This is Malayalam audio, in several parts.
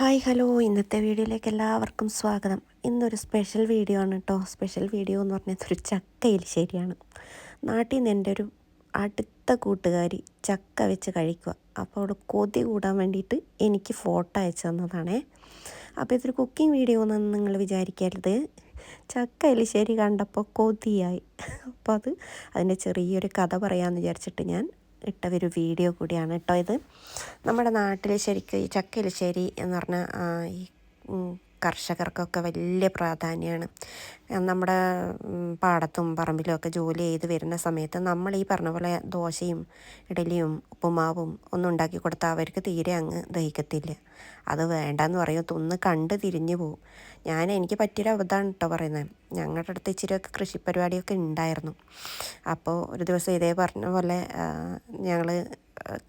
Hi hello. ഇന്നത്തെ വീഡിയോയിലേക്ക് എല്ലാവർക്കും സ്വാഗതം. ഇന്നൊരു സ്പെഷ്യൽ വീഡിയോ ആണ് കേട്ടോ സ്പെഷ്യൽ വീഡിയോ എന്ന് പറഞ്ഞാൽ ഒരു ചക്ക എലിശ്ശേരിയാണ്. നാട്ടിൽ നിന്ന് എന്റെ ഒരു അടുത്ത കൂട്ടുകാരി ചക്ക വെച്ച് കഴിക്കുക. അപ്പോൾ അവിടെ കൊതി കൂടാൻ വേണ്ടിയിട്ട് എനിക്ക് ഫോട്ടോ അയച്ചു തന്നതാണേ. അപ്പോൾ ഇതൊരു കുക്കിംഗ് വീഡിയോ എന്നൊന്നും നിങ്ങൾ വിചാരിക്കരുത്. ചക്ക എലിശ്ശേരി കണ്ടപ്പോൾ കൊതിയായി. അപ്പോൾ അത് അതിന്റെ ചെറിയൊരു കഥ പറയാമെന്ന് വിചാരിച്ചിട്ട് ഞാൻ ഇട്ട ഒരു വീഡിയോ കൂടിയാണ് കേട്ടോ ഇത്. നമ്മുടെ നാട്ടിൽ ശരിക്കും ഈ ചക്കയിലിശ്ശേരി എന്ന് പറഞ്ഞാൽ ഈ കർഷകർക്കൊക്കെ വലിയ പ്രാധാന്യമാണ്. നമ്മുടെ പാടത്തും പറമ്പിലും ഒക്കെ ജോലി ചെയ്ത് വരുന്ന സമയത്ത് നമ്മൾ ഈ പറഞ്ഞ പോലെ ദോശയും ഇഡലിയും ഉപ്പുമാവും ഒന്നും ഉണ്ടാക്കി കൊടുത്താൽ അവർക്ക് തീരെ അങ്ങ് ദഹിക്കത്തില്ല. അത് വേണ്ടെന്ന് പറയും. തൊന്ന് കണ്ട് തിരിഞ്ഞു പോവും. ഞാൻ എനിക്ക് പറ്റിയൊരു അബദ്ധമാണ് കേട്ടോ പറയുന്നത് ഞങ്ങളുടെ അടുത്ത് ഇച്ചിരിയൊക്കെ കൃഷി പരിപാടിയൊക്കെ ഉണ്ടായിരുന്നു അപ്പോൾ ഒരു ദിവസം ഇതേ പറഞ്ഞ പോലെ ഞങ്ങൾ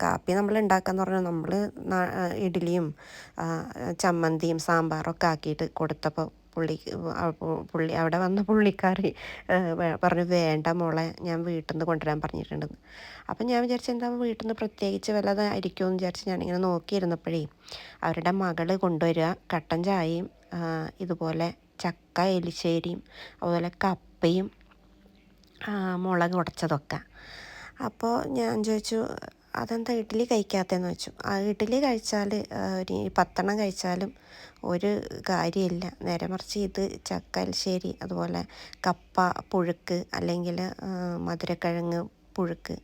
കാപ്പി നമ്മൾ ഉണ്ടാക്കാന്ന് പറഞ്ഞാൽ നമ്മൾ ഇഡ്ഡലിയും ചമ്മന്തിയും സാമ്പാറൊക്കെ ആക്കിയിട്ട് കൊടുത്തപ്പോൾ പുള്ളി പുള്ളി അവിടെ വന്ന പുള്ളിക്കാരി പറഞ്ഞു വേണ്ട മോളെ ഞാൻ വീട്ടിൽ നിന്ന് കൊണ്ടുവരാൻ പറഞ്ഞിട്ടുണ്ടെന്ന് അപ്പം ഞാൻ വിചാരിച്ചു എന്താ വീട്ടിൽ നിന്ന് പ്രത്യേകിച്ച് വല്ലതായിരിക്കുമെന്ന് വിചാരിച്ച് ഞാനിങ്ങനെ നോക്കിയിരുന്നപ്പോഴേ അവരുടെ മകൾ കൊണ്ടുവരിക കട്ടൻ ചായയും ഇതുപോലെ ചക്ക എലിശ്ശേരിയും അതുപോലെ കപ്പയും മുളക് ഉടച്ചതൊക്കെ. അപ്പോൾ ഞാൻ ചോദിച്ചു അതെന്താ ഇഡ്ഡലി കഴിക്കാത്തതെന്ന് വെച്ചു. ആ ഇഡ്ഡലി കഴിച്ചാൽ ഒരു പത്തെണ്ണം കഴിച്ചാലും ഒരു കാര്യമില്ല. നേരെ മറിച്ച് ഇത് ചക്കൽശ്ശേരി അതുപോലെ കപ്പ പുഴുക്ക് അല്ലെങ്കിൽ മധുരക്കിഴങ്ങ് പുഴുക്ക്.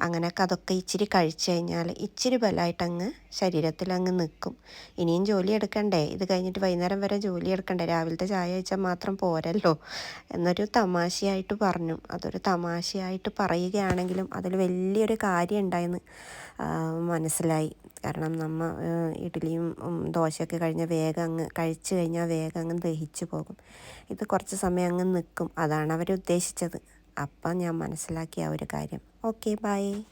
അങ്ങനെയൊക്കെ അതൊക്കെ ഇച്ചിരി കഴിച്ചു കഴിഞ്ഞാൽ ഇച്ചിരി ബലമായിട്ട് അങ്ങ് ശരീരത്തിൽ അങ്ങ് നിൽക്കും ഇനിയും ജോലി എടുക്കണ്ടേ? ഇത് കഴിഞ്ഞിട്ട് വൈകുന്നേരം വരെ ജോലി എടുക്കണ്ടേ? രാവിലത്തെ ചായ കഴിച്ചാൽ മാത്രം പോരല്ലോ? എന്നൊരു തമാശയായിട്ട് പറഞ്ഞു. അതൊരു തമാശയായിട്ട് പറയുകയാണെങ്കിലും അതിൽ വലിയൊരു കാര്യം ഉണ്ടായെന്ന് മനസ്സിലായി. കാരണം നമ്മ ഇഡ്ഡലിയും ദോശയൊക്കെ കഴിഞ്ഞ വേഗം അങ്ങ് കഴിച്ചു കഴിഞ്ഞാൽ വേഗം അങ്ങ് ദഹിച്ചു പോകും. ഇത് കുറച്ച് സമയം അങ്ങ് നിൽക്കും അതാണ് അവർ ഉദ്ദേശിച്ചത്. അപ്പം ഞാൻ മനസ്സിലാക്കിയ ഒരു കാര്യം. Okay bye.